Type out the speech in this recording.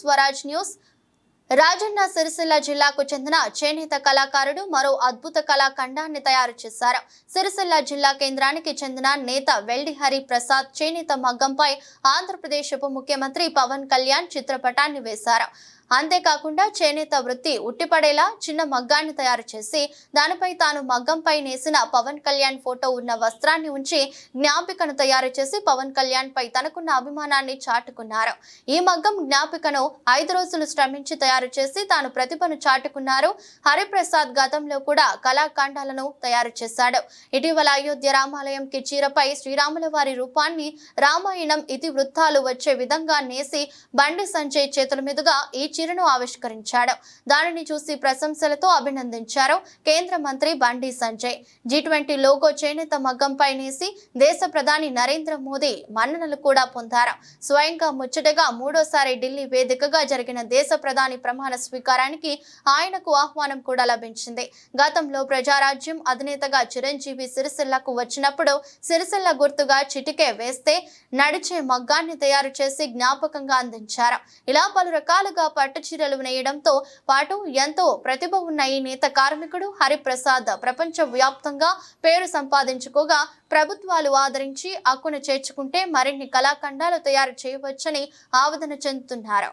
Swaraj news Rajanna Sircilla జిల్లాకు చెందిన చేనేత కళాకారుడు మరో అద్భుత కళాఖండాన్ని తయారు చేశారు. సిరిసిల్ల జిల్లా కేంద్రానికి చెందిన నేత వెల్డిహరి ప్రసాద్ చేనేత మగ్గంపై ఆంధ్రప్రదేశ్ ఉప ముఖ్యమంత్రి పవన్ కళ్యాణ్ చిత్రపటాన్ని వేశారు. అంతేకాకుండా చేనేత వృత్తి ఉట్టిపడేలా చిన్న మగ్గాన్ని తయారు చేసి దానిపై తాను మగ్గంపై నేసిన పవన్ కళ్యాణ్ ఫోటో ఉన్న వస్త్రాన్ని ఉంచి జ్ఞాపికను తయారు చేసి పవన్ కళ్యాణ్ పై తనకున్న అభిమానాన్ని చాటుకున్నారు. ఈ మగ్గం జ్ఞాపికను ఐదు రోజులు శ్రమించి తయారు చేసి తాను ప్రతిభను చాటుకున్నారు. హరిప్రసాద్ గతంలో కూడా కళాఖండాలను తయారు చేశాడు. ఇటీవల అయోధ్య రామాలయం కిచీరపై శ్రీరాముల వారి రూపాన్ని రామాయణం ఇతివృత్తాలు వచ్చే విధంగా నేసి బండి సంజయ్ చేతుల మీదుగా ఈ చీరను ఆవిష్కరించాడు. దానిని చూసి ప్రశంసలతో అభినందించారు కేంద్ర మంత్రి Bandi Sanjay. G twenty logo చేనేత మగ్గంపై నేసి దేశ ప్రధాని నరేంద్ర మోదీ మన్ననలు కూడా పొందారు. స్వయంగా ముచ్చటగా మూడోసారి ఢిల్లీ వేదికగా జరిగిన దేశ ప్రధాని ప్రమాణ స్వీకారానికి ఆయనకు ఆహ్వానం కూడా లభించింది. గతంలో ప్రజారాజ్యం అధినేతగా చిరంజీవి సిరిసిల్లకు వచ్చినప్పుడు సిరిసిల్ల గుర్తుగా చిటికే వేస్తే నడిచే మగ్గాన్ని తయారు చేసి జ్ఞాపకంగా అందించారు. ఇలా పలు రకాలుగా పట్టు చీరలు నేయడంతో పాటు ఎంతో ప్రతిభ ఉన్న ఈ నేత కార్మికుడు హరిప్రసాద్ ప్రపంచ వ్యాప్తంగా పేరు సంపాదించుకోగా ప్రభుత్వాలు ఆదరించి అక్కును చేర్చుకుంటే మరిన్ని కళాఖండాలు తయారు చేయవచ్చని ఆవేదన చెందుతున్నారు.